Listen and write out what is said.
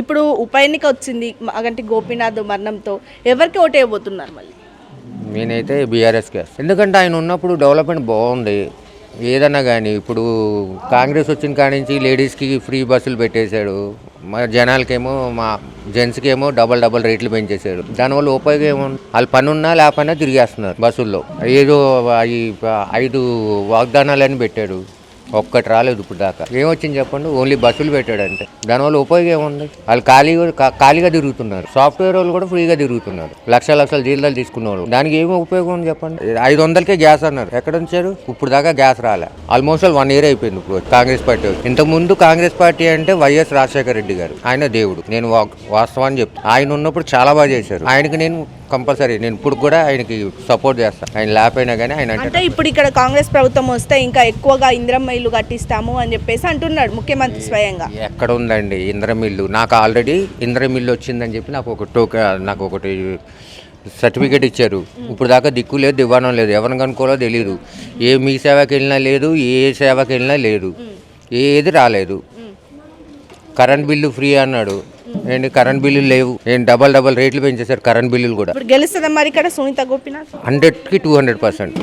ఇప్పుడు ఉప ఎన్నిక వచ్చింది అగంటి గోపీనాథ్ మరణంతో ఎవరికి ఓటు వేయబోతున్నారు మళ్ళీ? నేనైతే బీఆర్ఎస్కి. ఎందుకంటే ఆయన ఉన్నప్పుడు డెవలప్మెంట్ బాగుంది. ఏదన్నా కానీ ఇప్పుడు కాంగ్రెస్ వచ్చిన కాడి నుంచి లేడీస్కి ఫ్రీ బస్సులు పెట్టేశాడు. మా జనాలకేమో మా జెంట్స్కి ఏమో డబల్ డబల్ రేట్లు పెంచేశాడు. దానివల్ల ఉపయోగం ఏమో వాళ్ళు పనున్నా లేకపోయినా తిరిగేస్తున్నారు బస్సుల్లో. ఏదో ఐదు వాగ్దానాలని పెట్టాడు. ఒక్కటి రాలేదు ఇప్పుడు దాకా. ఏమొచ్చింది చెప్పండి? ఓన్లీ బస్సులు పెట్టాడంటే. దానివల్ల ఉపయోగం ఏముంది? వాళ్ళు ఖాళీగా ఖాళీగా తిరుగుతున్నారు. సాఫ్ట్వేర్ వాళ్ళు కూడా ఫ్రీగా తిరుగుతున్నారు. లక్ష లక్షల జీతాలు తీసుకున్న వాళ్ళు దానికి ఏమి ఉపయోగం ఉంది చెప్పండి? ఐదు వందలకే గ్యాస్ అన్నారు. ఎక్కడ ఉంచారు? ఇప్పుడు దాకా గ్యాస్ రాలే. ఆల్మోస్ట్ వన్ ఇయర్ అయిపోయింది ఇప్పుడు కాంగ్రెస్ పార్టీ ఇంతకుముందు కాంగ్రెస్ పార్టీ అంటే వైఎస్ రాజశేఖర రెడ్డి గారు. ఆయన దేవుడు. నేను వాస్తవాన్ని చెప్తాను ఆయన ఉన్నప్పుడు చాలా బాగా చేశారు. ఆయనకి నేను కంపల్సరీ నేను ఇప్పుడు కూడా ఆయనకి సపోర్ట్ చేస్తాను ఆయన లేకపోయినా కానీ ఆయన అంటే ఇప్పుడు ఇక్కడ కాంగ్రెస్ ప్రభుత్వం వస్తే ఇంకా ఎక్కువగా ఇంద్రమ్మ ఇల్లు కట్టిస్తాము అని చెప్పేసి అంటున్నాడు ముఖ్యమంత్రి స్వయంగా. ఎక్కడ ఉందండి? ఇంద్రమిల్లు. నాకు ఆల్రెడీ ఇంద్రమిల్లు వచ్చిందని చెప్పి నాకు ఒక టోక నాకు ఒకటి సర్టిఫికేట్ ఇచ్చారు. ఇప్పుడు దాకా దిక్కు లేదు దివాణం లేదు. ఎవరిని కనుక్కోలో తెలియదు ఏ మీ సేవకి వెళ్ళినా లేదు ఏ సేవకి వెళ్ళినా లేదు ఏది రాలేదు. కరెంట్ బిల్లు ఫ్రీ అన్నాడు. ఏంటి కరెంట్ బిల్లులు లేవు. ఏం డబల్ డబల్ రేట్లు పెంచేశారు కరెంట్ బిల్లులు కూడా. గెలుస్తుందా మరి ఇక్కడ సునీత గోపీనాథ్? హండ్రెడ్కి టూ హండ్రెడ్ పర్సెంట్.